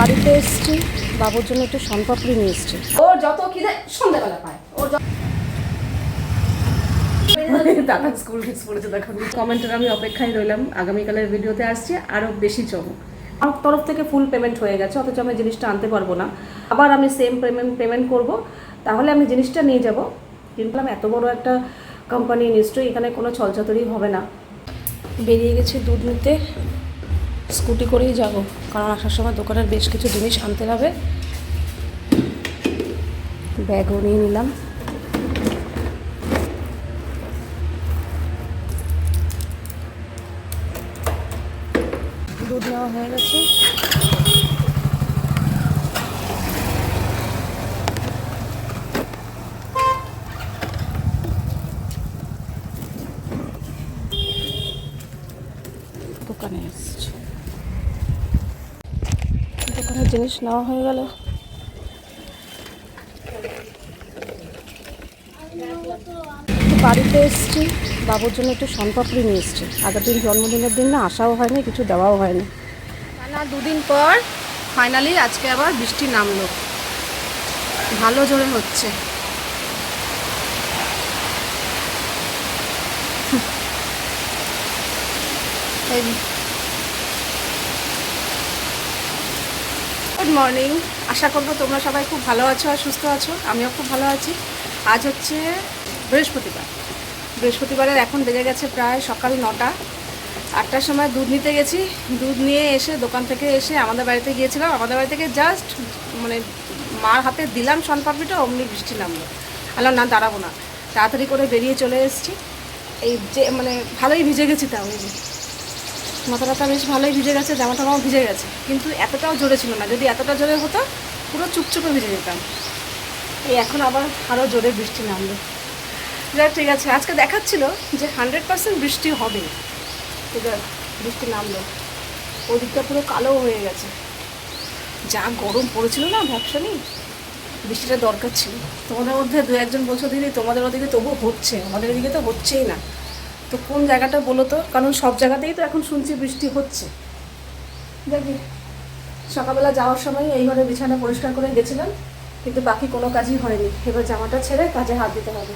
বাড়িতে এসেছি বাবুর জন্য একটু শনপাপড়ি নিয়ে এসেছি। ওর যত খিদে সন্ধ্যাবেলা পায়। ওর দাদা স্কুল ড্রেস পড়েছে দেখুন কমেন্টের আমি অপেক্ষায় রইলাম। আগামীকালের ভিডিওতে আসছি আরও বেশি চমক। আমার তরফ থেকে ফুল পেমেন্ট হয়ে গেছে অথচ আমি জিনিসটা আনতে পারব না। আবার আমি সেম পেমেন্ট পেমেন্ট করব। তাহলে আমি জিনিসটা নিয়ে যাব। কিন্তু আমি এত বড় একটা কোম্পানি নিশ্চয়ই এখানে কোনো ছলচাতরি হবে না। বেরিয়ে গেছি দুধ নিতে। স্কুটি করেই যাব, কারণ আসার সময় দোকানের বেশ কিছু জিনিস আনতে হবে। ব্যাগও নিয়ে নিলাম। দুধ নেওয়া হয়ে গেছে দোকানে এসছি দোকানের জিনিস নেওয়া হয়ে গেল। বাড়িতে এসছি, বাবুর জন্য একটু শনপাপড়ি নিয়ে এসছি। আগের দিন জন্মদিনের দিন না আসাও হয়নি, কিছু দেওয়াও হয়নি। না দুদিন পর ফাইনালি আজকে আবার বৃষ্টি নামলো। ভালো জোরে হচ্ছে। এই গুড মর্নিং আশা করব তোমরা সবাই খুব ভালো আছো আর সুস্থ আছো। আমিও খুব ভালো আছি। আজ হচ্ছে বৃহস্পতিবার। বৃহস্পতিবারের এখন বেজে গেছে প্রায় সকাল নটা। আটটার সময় দুধ নিতে গেছি। দুধ নিয়ে এসে দোকান থেকে এসে আমাদের বাড়িতে গিয়েছিলাম। আমাদের বাড়ি থেকে জাস্ট মানে মার হাতে দিলাম সনপাপড়িটা অমনি বৃষ্টি নামলো। আলাম না, দাঁড়াবো না। তাড়াতাড়ি করে বেরিয়ে চলে এসেছি। এই যে মানে ভালোই ভিজে গেছি তাও। মাথাটা বেশ ভালোই ভিজে গেছে জামা টামাও ভিজে গেছে। কিন্তু এতটাও জোরে ছিল না। যদি এতটা জোরে হতো, পুরো চুপচুপে ভিজে যেতাম। এই এখন আবার আরও জোরে বৃষ্টি নামলো যাক, ঠিক আছে। আজকে দেখাচ্ছিল যে হান্ড্রেড পার্সেন্ট বৃষ্টি হবে এবার বৃষ্টি নামলো। ওদিকটা পুরো কালো হয়ে গেছে। যা গরম পড়েছিল না ভ্যাপসানি বৃষ্টিটা দরকার ছিল। তোমাদের মধ্যে দু একজন বলছো, দিদি, তোমাদের ওদিকে তবু হচ্ছে। আমাদের এদিকে তো হচ্ছেই না। তো কোন জায়গাটা বলো তো? কারণ সব জায়গাতেই তো এখন শুনছি বৃষ্টি হচ্ছে। দেখি। সকালবেলা যাওয়ার সময় এই ঘরে বিছানা পরিষ্কার করে গেছিলাম, কিন্তু বাকি কোনো কাজই হয়নি। এবার জামাটা ছেড়ে কাজে হাত দিতে হবে।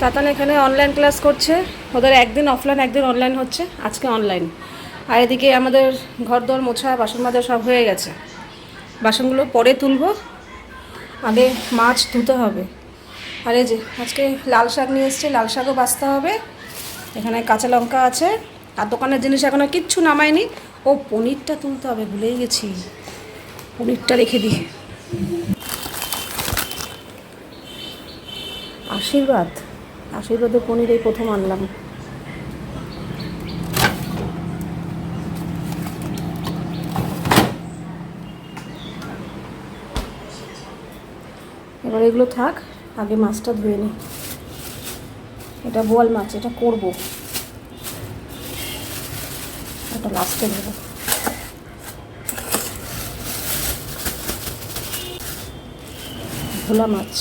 তাতান এখানে অনলাইন ক্লাস করছে। ওদের একদিন অফলাইন একদিন অনলাইন হচ্ছে। আজকে অনলাইন আর এদিকে আমাদের ঘর দর মোছা, বাসন মাজা সব হয়ে গেছে। বাসনগুলো পরে তুলবো। আগে মাছ ধুতে হবে। আর এই যে, আজকে লাল শাক নিয়ে এসছে। লাল শাকও বাছতে হবে। এখানে কাঁচা লঙ্কা আছে, আর দোকানের জিনিস এখনও কিচ্ছু নামায়নি। ও পনিরটা তুলতে হবে, ভুলেই গেছি। পনিরটা রেখে দিই। আশীর্বাদ। আশীর্বাদের পনির এই প্রথম আনলাম। এবার এগুলো থাক, আগে মাছটা ধুয়ে নিই এটা বোয়াল মাছ, এটা করব। এটা লাস্টে দেবো ভোলা মাছ।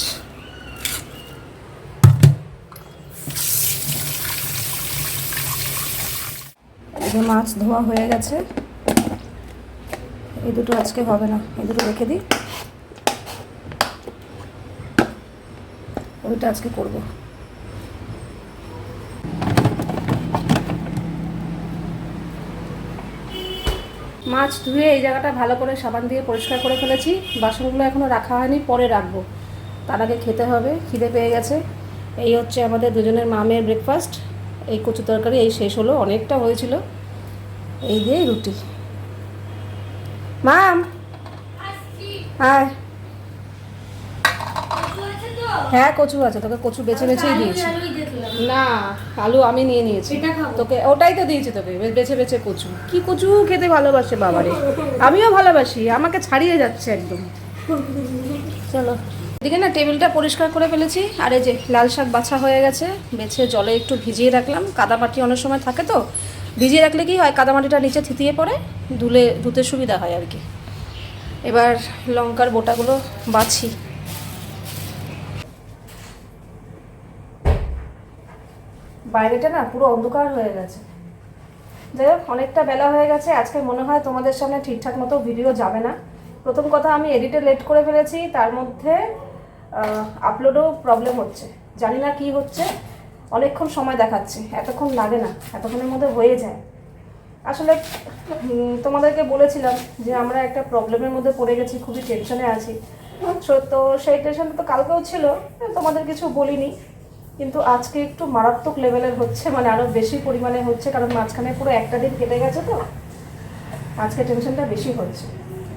মাছ ধোয়া হয়ে গেছে। এই দুটো আজকে হবে না, এই দুটো রেখে দিই। ওইটা আজকে করব। মাছ ধুয়ে এই জায়গাটা ভালো করে সাবান দিয়ে পরিষ্কার করে ফেলেছি। বাসনগুলো এখনও রাখা হয়নি পরে রাখব। তার আগে খেতে হবে খিদে পেয়ে গেছে। এই হচ্ছে আমাদের দুজনের মামের ব্রেকফাস্ট এই কচু তরকারি এই শেষ হলো অনেকটা হয়েছিল। এই দিয়ে রুটি। মাম! হ্যাঁ হ্যাঁ কচু আছে তোকে কচু বেছে বেছেই দিয়েছি। না আলু আমি নিয়ে নিয়েছি। তোকে ওটাই তো দিয়েছি তোকে বেছে বেছে কচু। কি কচু খেতে ভালোবাসে বাবারে। আমিও ভালোবাসি আমাকে ছাড়িয়ে যাচ্ছে একদম। চলো। এদিকে না টেবিলটা পরিষ্কার করে ফেলেছি আর এই যে লাল শাক বাছা হয়ে গেছে বেছে জলে একটু ভিজিয়ে রাখলাম। কাদামাটি অনেক সময় থাকে তো ভিজিয়ে রাখলে কি হয় কাদামাটিটা নিচে থিতিয়ে পড়ে ধুলে ধুতে সুবিধা হয় আর কি। এবার লঙ্কার বোটাগুলো বাছি। বাইরেটা না পুরো অন্ধকার হয়ে গেছে। যাই হোক, অনেকটা বেলা হয়ে গেছে। আজকে মনে হয় তোমাদের সামনে ঠিকঠাক মতো ভিডিও যাবে না। প্রথম কথা, আমি এডিটে লেট করে ফেলেছি। তার মধ্যে আপলোডও প্রবলেম হচ্ছে। জানি না কি হচ্ছে। অনেকক্ষণ সময় দেখাচ্ছে। এতক্ষণ লাগে না। এতক্ষণের মধ্যে হয়ে যায়। আসলে তোমাদেরকে বলেছিলাম যে আমরা একটা প্রবলেমের মধ্যে পড়ে গেছি, খুবই টেনশনে আছি। তো সেই টেনশনটা তো কালকেও ছিল। তোমাদের কিছু বলিনি। কিন্তু আজকে একটু মারাত্মক লেভেলের হচ্ছে মানে আরও বেশি পরিমাণে হচ্ছে, কারণ মাঝখানে পুরো একটা দিন কেটে গেছে তো। আজকে টেনশনটা বেশি হচ্ছে।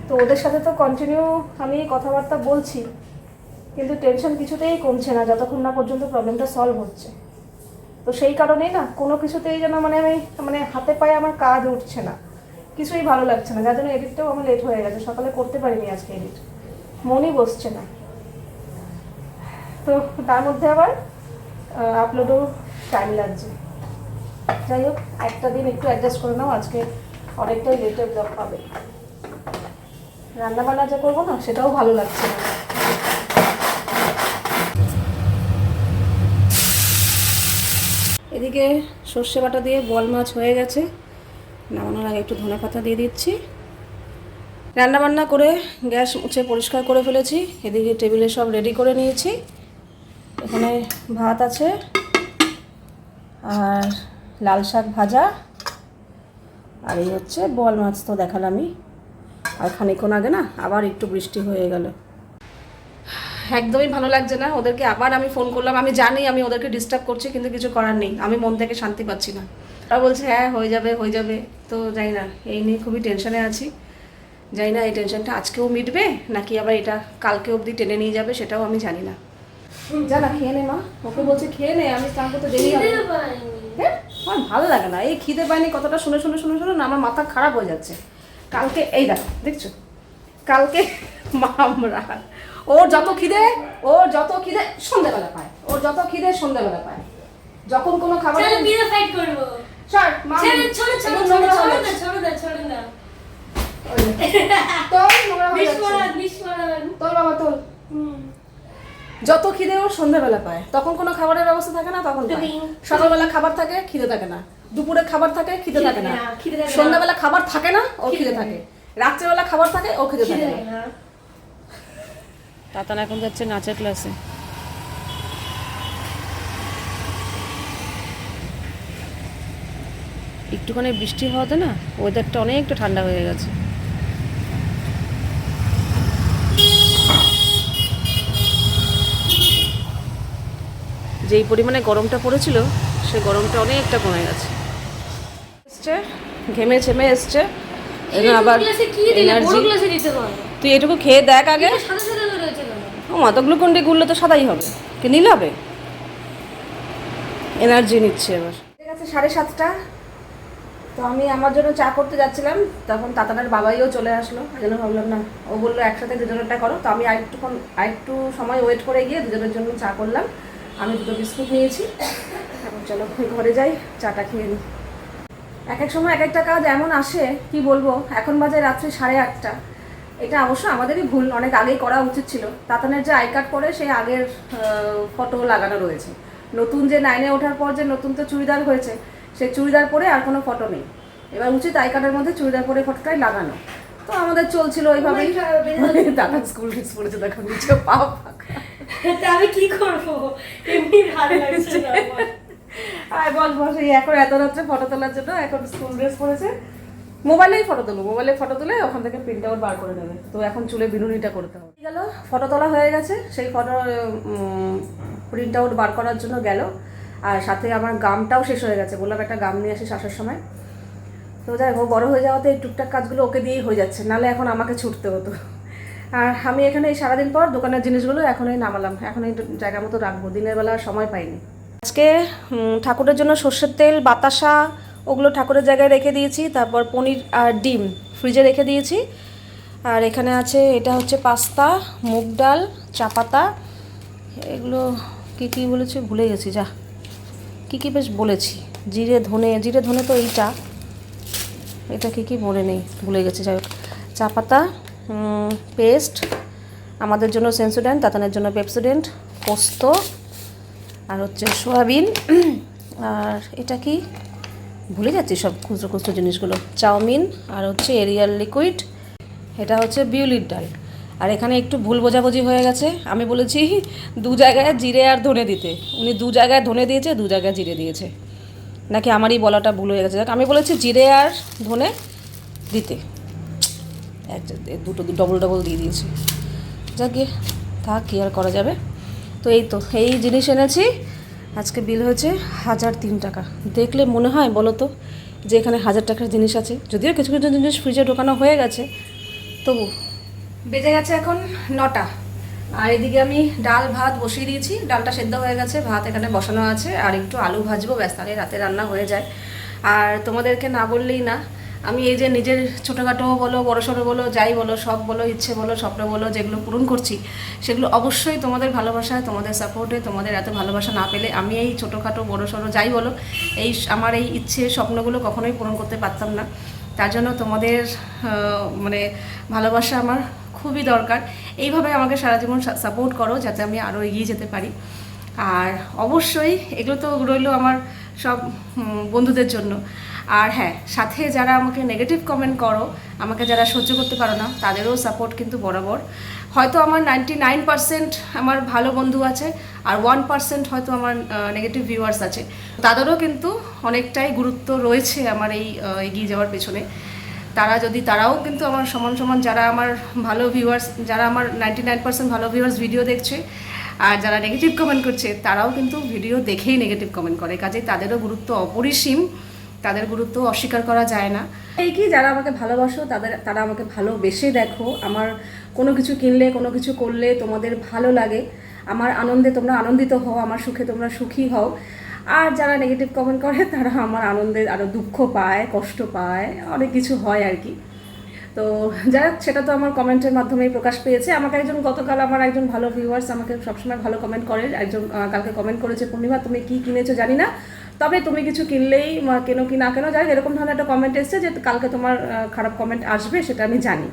তো ওদের সাথে তো কন্টিনিউ আমি কথাবার্তা বলছি, কিন্তু টেনশন কিছুতেই কমছে না, যতক্ষণ না পর্যন্ত প্রবলেমটা সলভ হচ্ছে। তো সেই কারণেই না, কোনো কিছুতেই যেন মানে আমি মানে হাতে পায়ে আমার কাজ উঠছে না। কিছুই ভালো লাগছে না, যার জন্য এডিটটাও আমার লেট হয়ে গেছে, সকালে করতে পারিনি আজকে এডিট মনই বসছে না। তো তার মধ্যে আবার আপলোডও টাইম লাগছে। যাই হোক, একটা দিন একটু অ্যাডজাস্ট করে নাও, আজকে অনেকটাই লেটের ব্লগ পাবে। রান্নাবান্না যা করব না, সেটাও ভালো লাগছে না। এদিকে সর্ষে বাটা দিয়ে বল মাছ হয়ে গেছে। নামানোর আগে একটু ধনে পাতা দিয়ে দিচ্ছি। রান্নাবান্না করে গ্যাস মুছে পরিষ্কার করে ফেলেছি। এদিকে টেবিলে সব রেডি করে নিয়েছি। এখানে ভাত আছে আর লাল শাক ভাজা আর এই হচ্ছে বল মাছ তো দেখালামই। আর খানিক্ষণ আগে না আবার একটু বৃষ্টি হয়ে গেল। একদমই ভালো লাগছে না। ওদেরকে আবার আমি ফোন করলাম। আমি জানি আমি ওদেরকে ডিস্টার্ব করছি, কিন্তু কিছু করার নেই। আমি মন থেকে শান্তি পাচ্ছি না। ওরা বলছে হ্যাঁ হয়ে যাবে হয়ে যাবে। তো যাই না, এই নিয়ে খুবই টেনশনে আছি। জানি না, এই টেনশনটা আজকেও মিটবে নাকি আবার এটা কালকে অবধি টেনে নিয়ে যাবে সেটাও আমি জানি না। জানা খেয়ে নে মা। ওকে বলছে খেয়ে নে আমি স্নান করতে দেরি হবে। হ্যাঁ আমার ভালো লাগে না। এই খিদে পায়নি কতটা শুনে শুনে শুনে শুনে না আমার মাথা খারাপ হয়ে যাচ্ছে। কালকে এই দেখো দেখছ? কালকে মামরা ওর যত খিদে ওর যত খিদে সন্ধ্যাবেলা পায়। ওর যত খিদে সন্ধ্যাবেলা পায়। যখন কোনো খাবার বিয়ে ফাইট করব। ছাড়, মা- ছেড়ে ছোড়ো ছোড়ো ছোড়ো ছোড়ো না। ছোড়ো না ছোড়ো না। তোর নোংরা হয়ে যাচ্ছে। তোর বাবা তোর। হুম। যত খিদে ওর সন্ধ্যাবেলা পায়। তখন কোনো খাবারের ব্যবস্থা থাকে না তখন পায়। সকালবেলা খাবার থাকে খিদে থাকে না। দুপুরে খাবার থাকে খিদে থাকে না। না, খিদে থাকে না। সন্ধ্যাবেলা খাবার থাকে না ও খিদে থাকে। রাত্রেবেলা খাবার থাকে ও খিদে থাকে না। তাতান এখন যাচ্ছে নাচের ক্লাসে। একটুখানি বৃষ্টি হওয়াতে না ওয়েদারটা অনেকটা ঠান্ডা হয়ে গেছে। যেই পরিমাণে গরমটা পড়েছিল সে গরমটা অনেকটা কমে গেছে। এসছে ঘেমে ছেমে এসছে। আবার এনার্জি তুই এটুকু খেয়ে দেখ আগে। এটা সাদা সাদা করে রয়েছে কেন? ও মা গ্লুকন্ডি গুললে তো সাদাই হবে। কি নীল হবে? এনার্জি নিচ্ছে এবার। ঠিক আছে সাড়ে সাতটা। তো আমি আমার জন্য চা করতে যাচ্ছিলাম তখন তাতানার বাবাইও চলে আসলো। এই জন্য ভাবলাম না ও বলল একসাথে দুজনেরটা করো। তো আমি আরেকটুক্ষণ আরেকটু সময় ওয়েট করে গিয়ে দুজনের জন্য চা করলাম। আমি দুটো বিস্কুট নিয়েছি। এখন চলো ঘরে যাই চাটা খেয়ে নিই। এক এক সময় এক একটা কাজ এমন আসে কি বলব এখন বাজে রাত্রি সাড়ে আটটা। এটা অবশ্য আমাদেরই ভুল অনেক আগেই করা উচিত ছিল। তাতানের যে আই কার্ড করে সেই আগের ফটো লাগানো রয়েছে। নতুন যে নাইনে ওঠার পর যে নতুন তো চুড়িদার হয়েছে সেই চুড়িদার পরে আর কোনো ফটো নেই। এবার উচিত আই কার্ডের মধ্যে চুড়িদার পরে ফটোটাই লাগানো। তো আমাদের চলছিল ওইভাবেই দাদা স্কুল ড্রেস পড়েছে দেখো নিচে পা ফাঁকা। আমি কি করব? এমনি ভালো লাগছে আর বল বস এই এখন এত রাত্রে ফটো তোলার জন্য এখন স্কুল ড্রেস পরেছে। মোবাইলেই ফটো তুলো মোবাইলে ফটো তুলে ওখান থেকে প্রিন্ট আউট বার করে নেবে। তো এখন চুলে বিনুনিটা করতে হবে। গেল ফটো তোলা হয়ে গেছে, সেই ফটো প্রিন্ট আউট বার করার জন্য গেল। আর সাথে আমার গামটাও শেষ হয়ে গেছে, বললাম একটা গাম নিয়ে আসিস আসার সময়। তো যাই হোক, বড় হয়ে যাওয়াতে এই টুকটাক কাজগুলো ওকে দিয়েই হয়ে যাচ্ছে, নালে এখন আমাকে ছুটতে হতো। আর আমি এখানে এই সারাদিন পর দোকানের জিনিসগুলো এখনই নামালাম। এখন এই জায়গা মতো রাখব। দিনের বেলা সময় পাইনি। আজকে ঠাকুরের জন্য সর্ষের তেল, বাতাসা, ওগুলো ঠাকুরের জায়গায় রেখে দিয়েছি। তারপর পনির আর ডিম ফ্রিজে রেখে দিয়েছি। আর এখানে আছে, এটা হচ্ছে পাস্তা, মুগ ডাল, চা পাতা। এগুলো কী কী বলেছি? ভুলে গেছি, যা। কী কী বেশ বলেছি। জিরে, ধনে জিরে, ধনে তো এইটা। এটা কী কী মনে নেই, ভুলে গেছি, যাই হোক। চা পাতা পেস্ট। আমাদের জন্য সেন্সোডেন্ট তাতানের জন্য পেপসোডেন্ট, পোস্ত, আর হচ্ছে সোয়াবিন। আর এটা কি? ভুলে যাচ্ছি সব খুচরো খুচরো জিনিসগুলো। চাউমিন, আর হচ্ছে এরিয়াল লিকুইড। এটা হচ্ছে বিউলির ডাল। আর এখানে একটু ভুল বোঝাবুঝি হয়ে গেছে। আমি বলেছি দু জায়গায় জিরে আর ধনে দিতে। উনি দু জায়গায় ধনে দিয়েছে, দু জায়গায় জিরে দিয়েছে। নাকি আমারই বলাটা ভুল হয়ে গেছে? আমি বলেছি জিরে আর ধনে দিতে। এক দুটো ডবল ডবল দিয়ে দিয়েছি। যাক থাক, কী আর করা যাবে। তো এই তো, এই জিনিস এনেছি। আজকে বিল হয়েছে হাজার তিন টাকা। দেখলে মনে হয় বলো তো যে এখানে হাজার টাকার জিনিস আছে। যদিও কিছু কিছু জিনিস ফ্রিজে ঢোকানো হয়ে গেছে, তবু। বেজে গেছে এখন নটা। আর এদিকে আমি ডাল ভাত বসিয়ে দিয়েছি। ডালটা সেদ্ধ হয়ে গেছে, ভাত এখানে বসানো আছে। আর একটু আলু ভাজবো, ব্যাস, তাহলে রাতে রান্না হয়ে যায়। আর তোমাদেরকে না বললেই না আমি এই যে নিজের ছোটোখাটো বলো বড়ো সড়ো বলো, যাই বলো সব বলো, ইচ্ছে বলো, স্বপ্ন বলো, যেগুলো পূরণ করছি, সেগুলো অবশ্যই তোমাদের ভালোবাসায় তোমাদের সাপোর্টে তোমাদের এত ভালোবাসা না পেলে আমি এই ছোটোখাটো বড়ো সড়ো যাই বলো, এই আমার এই ইচ্ছে, স্বপ্নগুলো কখনোই পূরণ করতে পারতাম না। তার জন্য তোমাদের মানে ভালোবাসা আমার খুবই দরকার। এইভাবে আমাকে সারা জীবন সাপোর্ট করো, যাতে আমি আরও এগিয়ে যেতে পারি। আর অবশ্যই এগুলো তো রইল আমার সব বন্ধুদের জন্য। আর হ্যাঁ সাথে যারা আমাকে নেগেটিভ কমেন্ট করো, আমাকে যারা সহ্য করতে পারো না, তাদেরও সাপোর্ট কিন্তু বরাবর। হয়তো আমার নাইনটি নাইন পার্সেন্ট আমার ভালো বন্ধু আছে, আর ওয়ান পার্সেন্ট হয়তো আমার নেগেটিভ ভিউয়ার্স আছে। তাদেরও কিন্তু অনেকটাই গুরুত্ব রয়েছে আমার এই এগিয়ে যাওয়ার পেছনে। তারা যদি, তারাও কিন্তু আমার সমান সমান যারা আমার ভালো ভিউয়ার্স যারা আমার নাইনটি নাইন পার্সেন্ট ভালো ভিউয়ার্স ভিডিও দেখছে, আর যারা নেগেটিভ কমেন্ট করছে, তারাও কিন্তু ভিডিও দেখেই নেগেটিভ কমেন্ট করে। কাজেই তাদেরও গুরুত্ব অপরিসীম। তাদের গুরুত্ব অস্বীকার করা যায় না। এই কি যারা আমাকে ভালোবাসো তাদের তারা আমাকে ভালোবেসে দেখো। আমার কোনো কিছু কিনলে কোনো কিছু করলে তোমাদের ভালো লাগে। আমার আনন্দে তোমরা আনন্দিত হও আমার সুখে তোমরা সুখী হও। আর যারা নেগেটিভ কমেন্ট করে তারা আমার আনন্দে আরও দুঃখ পায় কষ্ট পায় অনেক কিছু হয় আর কি। তো যাই হোক, সেটা তো আমার কমেন্টের মাধ্যমেই প্রকাশ পেয়েছে। আমাকে একজন গতকাল আমার একজন ভালো ভিউয়ার্স আমাকে সবসময় ভালো কমেন্ট করে। একজন কালকে কমেন্ট করেছে পূর্ণিমা তুমি কি কিনেছো জানি না। তবে তুমি কিছু কিনলেই কেন কি না কেন, যাই এরকম ধরনের একটা কমেন্ট এসেছে যে কালকে তোমার খারাপ কমেন্ট আসবে, সেটা আমি জানি।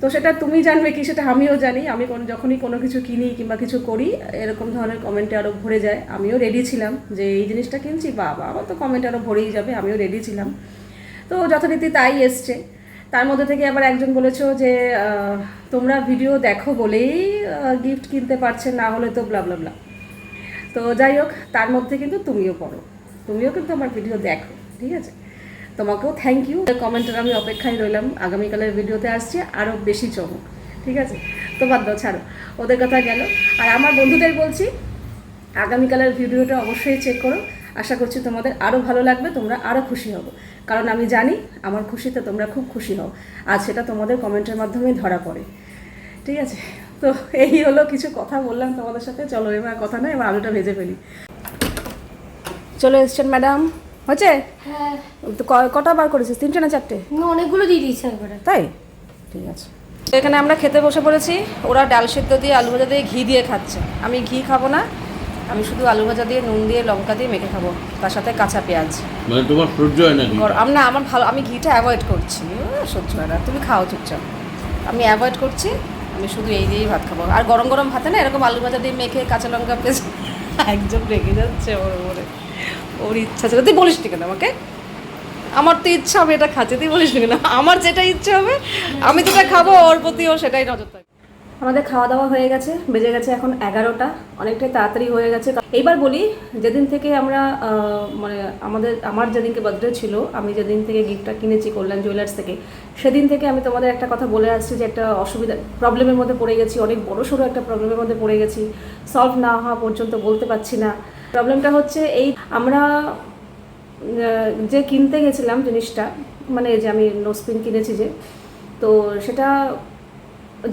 তো সেটা তুমি জানবে কি, সেটা আমিও জানি। আমি কোন, যখনই কোনো কিছু কিনি কিংবা কিছু করি, এরকম ধরনের কমেন্টে আরও ভরে যায়। আমিও রেডি ছিলাম যে এই জিনিসটা কিনছি, বাবা, আমার তো কমেন্ট আরও ভরেই যাবে, আমিও রেডি ছিলাম। তো যথারীতি তাই এসছে। তার মধ্যে থেকে আবার একজন বলেছ যে তোমরা ভিডিও দেখো বলেই গিফট কিনতে পারছে, না হলে তো ব্লা তো যাই হোক, তার মধ্যে কিন্তু তুমিও পড়ো। তুমিও কিন্তু আমার ভিডিও দেখো, ঠিক আছে? তোমাকেও থ্যাংক ইউ কমেন্টের আমি অপেক্ষায় রইলাম, আগামীকালের ভিডিওতে আসছে আরও বেশি চমক, ঠিক আছে? তো বাদ দাও, ছাড়ো, ওদের কথা গেল। আর আমার বন্ধুদের বলছি, আগামীকালের ভিডিওটা অবশ্যই চেক করো। আশা করছি তোমাদের আরও ভালো লাগবে, তোমরা আরও খুশি হব। কারণ আমি জানি, আমার খুশিতে তোমরা খুব খুশি হও, আর সেটা তোমাদের কমেন্টের মাধ্যমে ধরা পড়ে, ঠিক আছে? তো এই হলো কিছু কথা বললাম তোমাদের সাথে। চলো, এবার কথা নয়, এবার আলুটা ভেজে ফেলি। চলে এসছেন ম্যাডাম। হচ্ছে হ্যাঁ। তো ক- কটা বার করেছিস? তিনটে না চারটে? না, অনেকগুলো দিয়ে দিয়েছে একবারে। তাই? ঠিক আছে। তো এখানে আমরা খেতে বসে পড়েছি। ওরা ডাল সেদ্ধ দিয়ে আলু ভাজা দিয়ে ঘি দিয়ে খাচ্ছে। আমি ঘি খাব না। আমি শুধু আলু ভাজা দিয়ে নুন দিয়ে লঙ্কা দিয়ে মেখে খাব। তার সাথে কাঁচা পেঁয়াজ। মানে তোমার সহ্য হয় নাকি গর- আম- না আমার ভালো আমি ঘিটা অ্যাভয়েড করছি। সহ্য হয় না। তুমি খাও চুপচাপ। আমি অ্যাভয়েড করছি। আমি শুধু এই দিয়েই ভাত খাব। আর গরম গরম ভাতে না এরকম আলু ভাজা দিয়ে মেখে কাঁচা লঙ্কা পেঁয়াজ একদম রেগে যাচ্ছে ওর ওরে ওর ইচ্ছা ছিল তুই বলিস কেন আমাকে? আমার তো ইচ্ছা, আমি এটা খাচ্ছি। তুই বলিস নি কেন? আমার যেটা ইচ্ছা হবে, আমি যেটা খাব, ওর প্রতি ও সেটাই নজর থাকবে। আমাদের খাওয়া দাওয়া হয়ে গেছে, বেজে গেছে এখন এগারোটা, অনেকটাই তাড়াতাড়ি হয়ে গেছে। এইবার বলি, যেদিন থেকে আমরা মানে আমাদের, আমার যেদিনকে বার্থডে ছিল, আমি যেদিন থেকে গিফটটা কিনেছি কল্যাণ জুয়েলার্স থেকে, সেদিন থেকে আমি তোমাদের একটা কথা বলে আসছি যে একটা অসুবিধা প্রবলেমের মধ্যে পড়ে গেছি, অনেক বড় সড়ো একটা প্রবলেমের মধ্যে পড়ে গেছি। সলভ না হওয়া পর্যন্ত বলতে পারছি না। প্রবলেমটা হচ্ছে এই আমরা যে কিনতে গেছিলাম জিনিসটা মানে যে আমি নোসপিন কিনেছি যে, তো সেটা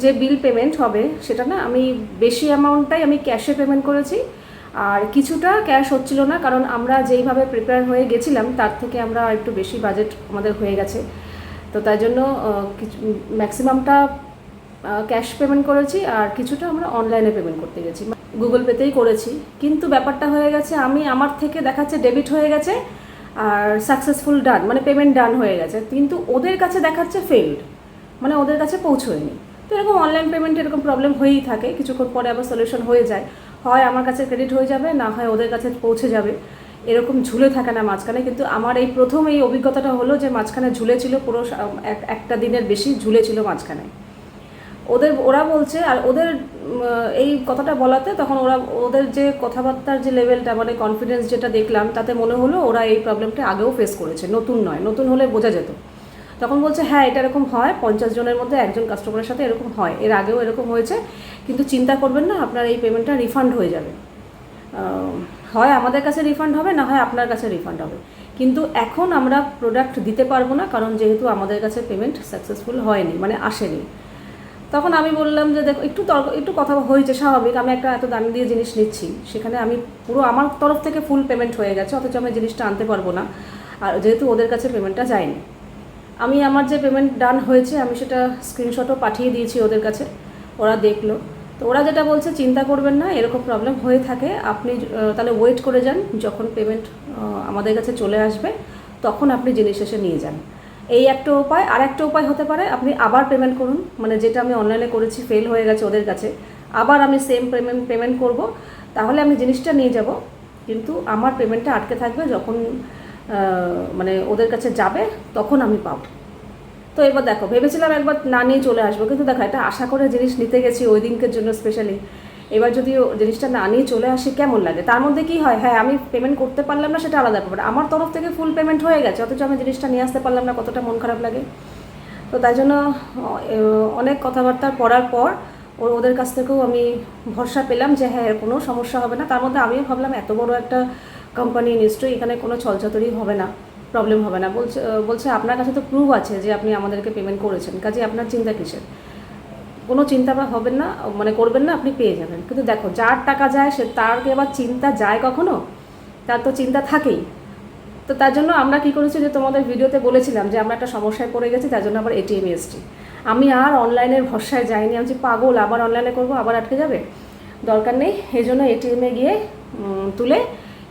যে বিল পেমেন্ট হবে, সেটা না আমি বেশি অ্যামাউন্টটাই আমি ক্যাশে পেমেন্ট করেছি। আর কিছুটা ক্যাশ হচ্ছিল না, কারণ আমরা যেইভাবে প্রিপেয়ার হয়ে গেছিলাম, তার থেকে আমরা একটু বেশি বাজেট আমাদের হয়ে গেছে। তো তাই জন্য কিছু ম্যাক্সিমামটা ক্যাশ পেমেন্ট করেছি, আর কিছুটা আমরা অনলাইনে পেমেন্ট করতে গেছি। গুগল পেতেই করেছি। কিন্তু ব্যাপারটা হয়ে গেছে, আমি আমার থেকে দেখাচ্ছে ডেবিট হয়ে গেছে আর সাকসেসফুল ডান মানে পেমেন্ট ডান হয়ে গেছে। কিন্তু ওদের কাছে দেখাচ্ছে ফেল্ড মানে ওদের কাছে পৌঁছয়নি। তো এরকম অনলাইন পেমেন্ট এরকম প্রবলেম হয়েই থাকে, কিছুক্ষণ পরে আবার সলিউশন হয়ে যায়। হয় আমার কাছে ক্রেডিট হয়ে যাবে, না হয় ওদের কাছে পৌঁছে যাবে। এরকম ঝুলে থাকে না মাঝখানে। কিন্তু আমার এই প্রথম এই অভিজ্ঞতাটা হলো যে মাঝখানে ঝুলেছিল, পুরো এক- একটা দিনের বেশি ঝুলেছিল মাঝখানে। ওদের, ওরা বলছে, আর ওদের এই কথাটা বলাতে তখন ওরা, ওদের যে কথাবার্তার যে লেভেলটা মানে কনফিডেন্স যেটা দেখলাম, তাতে মনে হলো ওরা এই প্রবলেমটা আগেও ফেস করেছে। নতুন নয়, নতুন হলে বোঝা যেত। তখন বলছে হ্যাঁ এটা এরকম হয়, পঞ্চাশ জনের মধ্যে একজন কাস্টমারের সাথে এরকম হয়, এর আগেও এরকম হয়েছে, কিন্তু চিন্তা করবেন না, আপনার এই পেমেন্টটা রিফান্ড হয়ে যাবে। হয় আমাদের কাছে রিফান্ড হবে, না হয় আপনার কাছে রিফান্ড হবে। কিন্তু এখন আমরা প্রোডাক্ট দিতে পারব না, কারণ যেহেতু আমাদের কাছে পেমেন্ট সাকসেসফুল হয়নি মানে আসেনি। তখন আমি বললাম যে, দেখো, একটু তর্ক, একটু কথা হয়েছে, স্বাভাবিক। আমি একটা এত দাম দিয়ে জিনিস নিচ্ছি। সেখানে আমি পুরো আমার তরফ থেকে ফুল পেমেন্ট হয়ে গেছে, অথচ আমি জিনিসটা আনতে পারব না। আর যেহেতু ওদের কাছে পেমেন্টটা যায়নি। আমি আমার যে পেমেন্ট ডান হয়েছে, আমি সেটা স্ক্রিনশটও পাঠিয়ে দিয়েছি ওদের কাছে। ওরা দেখল। তো ওরা যেটা বলছে, চিন্তা করবেন না, এরকম প্রবলেম হয়ে থাকে। আপনি তাহলে ওয়েট করে যান। যখন পেমেন্ট আমাদের কাছে চলে আসবে, তখন আপনি জিনিস এসে নিয়ে যান। এই একটা উপায়, আর একটা উপায় হতে পারে আপনি আবার পেমেন্ট করুন মানে যেটা আমি অনলাইনে করেছি ফেল হয়ে গেছে ওদের কাছে, আবার আমি সেম পেমেন্ট পেমেন্ট করব, তাহলে আমি জিনিসটা নিয়ে যাব, কিন্তু আমার পেমেন্টটা আটকে থাকবে যখন মানে ওদের কাছে যাবে, তখন আমি পাবো। তো এবার দেখো, ভেবেছিলাম একবার না নিয়ে চলে আসব, কিন্তু দেখো এটা আশা করে জিনিস নিতে গেছি ওই দিনকের জন্য স্পেশালি এবার যদি জিনিসটা না নিয়ে চলে আসে, কেমন লাগে? তার মধ্যে কি হয়? হ্যাঁ আমি পেমেন্ট করতে পারলাম না, সেটা আলাদা ব্যাপার। আমার তরফ থেকে ফুল পেমেন্ট হয়ে গেছে, অথচ আমি জিনিসটা নিয়ে আসতে পারলাম না, কতটা মন খারাপ লাগে। তো তাই জন্য অনেক কথাবার্তা পড়ার পর ও- ওদের কাছ থেকেও আমি ভরসা পেলাম যে হ্যাঁ কোনো সমস্যা হবে না। তার মধ্যে আমিও ভাবলাম, এত বড় একটা কোম্পানি নিশ্চয়ই এখানে কোনো ছলচাতুরি হবে না প্রবলেম হবে না। বলছে বলছে, আপনার কাছে তো প্রুফ আছে যে, আপনি আমাদেরকে পেমেন্ট করেছেন। কাজে আপনার চিন্তা কিসের? কোনো চিন্তা বা হবেন না মানে করবেন না, আপনি পেয়ে যাবেন। কিন্তু দেখো, যার টাকা যায়, সে তার কি আবার চিন্তা যায় কখনো? তার তো চিন্তা থাকেই। তো তার জন্য আমরা কি করেছি যে তোমাদের ভিডিওতে বলেছিলাম যে আমরা একটা সমস্যায় পড়ে গেছি, তার জন্য আবার এটিএম এসছি। আমি আর অনলাইনের ভরসায় যাইনি, আমি পাগল, আবার অনলাইনে করব, আবার আটকে যাবে? দরকার নেই, এই জন্য এটিএমে গিয়ে তুলে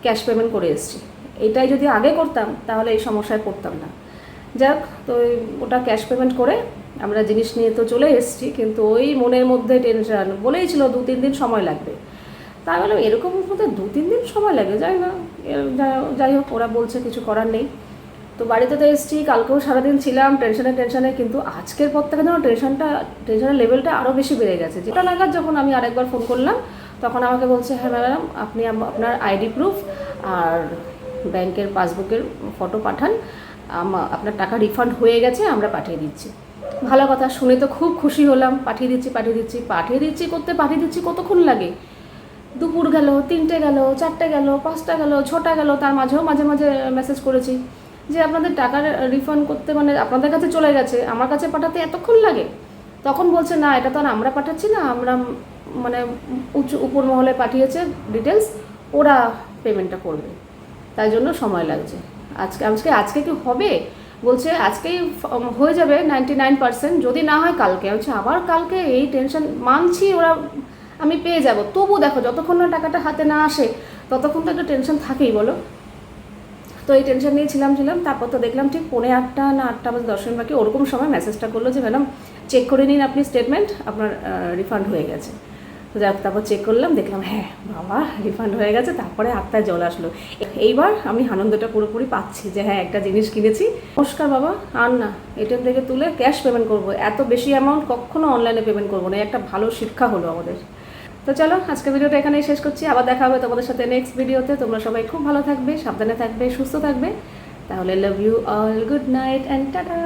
ক্যাশ পেমেন্ট করে এসেছি। এটাই যদি আগে করতাম, তাহলে এই সমস্যায় পড়তাম না। যাক, তো ওটা ক্যাশ পেমেন্ট করে আমরা জিনিস নিয়ে তো চলে এসেছি, কিন্তু ওই মনের মধ্যে টেনশন বলেই ছিল দু, তিন দিন সময় লাগবে। তা বললাম, এরকম মধ্যে দু, তিন দিন সময় লাগে? যাই না যাই হোক ওরা বলছে কিছু করার নেই। তো বাড়িতে তো এসেছি, কালকেও সারাদিন ছিলাম টেনশনে টেনশনে কিন্তু আজকের পর থেকে যেন টেনশনটা টেনশনের লেভেলটা আরও বেশি বেড়ে গেছে। যেটা নাগাদ যখন আমি আরেকবার ফোন করলাম, তখন আমাকে বলছে হ্যাঁ ম্যাডাম আপনি আপনার আইডি প্রুফ আর ব্যাংকের পাসবুকের ফটো পাঠান। আপনার টাকা রিফান্ড হয়ে গেছে, আমরা পাঠিয়ে দিচ্ছি। ভালো কথা, শুনে তো খুব খুশি হলাম। পাঠিয়ে দিচ্ছি পাঠিয়ে দিচ্ছি পাঠিয়ে দিচ্ছি করতে, পাঠিয়ে দিচ্ছি কতক্ষণ লাগে? দুপুর গেল, তিনটে গেল, চারটে গেল, পাঁচটা গেল, ছটা গেল, তার মাঝেও মাঝে মাঝে মেসেজ করেছি যে, আপনাদের টাকা রিফান্ড করতে মানে আপনাদের কাছে চলে গেছে, আমার কাছে পাঠাতে এতক্ষণ লাগে? তখন বলছে, না, এটা তো আর আমরা পাঠাচ্ছি না, আমরা মানে উচ্চ উপর মহলে পাঠিয়েছে ডিটেলস ওরা পেমেন্টটা করবে। তাই জন্য সময় লাগছে। আজকে আজকে আজকে কি হবে? বলছে, আজকেই হয়ে যাবে নাইনটি নাইন পার্সেন্ট যদি না হয় কালকে। হচ্ছে আবার কালকে? এই টেনশন মানছি ওরা, আমি পেয়ে যাব। তবু দেখো, যতক্ষণ না টাকাটা হাতে না আসে, ততক্ষণ তো একটা টেনশন থাকেই, বলো। তো এই টেনশন নিয়ে ছিলাম ছিলাম। তারপর তো দেখলাম ঠিক পৌনে আটটা না আটটা বাজে দশ বাকি। ওরকম সময় মেসেজটা করল যে, ম্যাডাম চেক করে নিন আপনি স্টেটমেন্ট আপনার রিফান্ড হয়ে গেছে। তারপর চেক করলাম, দেখলাম হ্যাঁ বাবা রিফান্ড হয়ে গেছে, তারপরে আত্মায় জল আসলো। এইবার আমি আনন্দটা পুরোপুরি পাচ্ছি যে হ্যাঁ একটা জিনিস কিনেছি। নমস্কার, বাবা, আর না, এটিএম থেকে তুলে ক্যাশ পেমেন্ট করব। এত বেশি অ্যামাউন্ট কখনো অনলাইনে পেমেন্ট করব না একটা ভালো শিক্ষা হলো আমাদের। তো চলো আজকে ভিডিওটা এখানেই শেষ করছি। আবার দেখা হবে তোমাদের সাথে নেক্সট ভিডিওতে তোমরা সবাই খুব ভালো থাকবে, সাবধানে থাকবে, সুস্থ থাকবে। তাহলে love you all good night and tata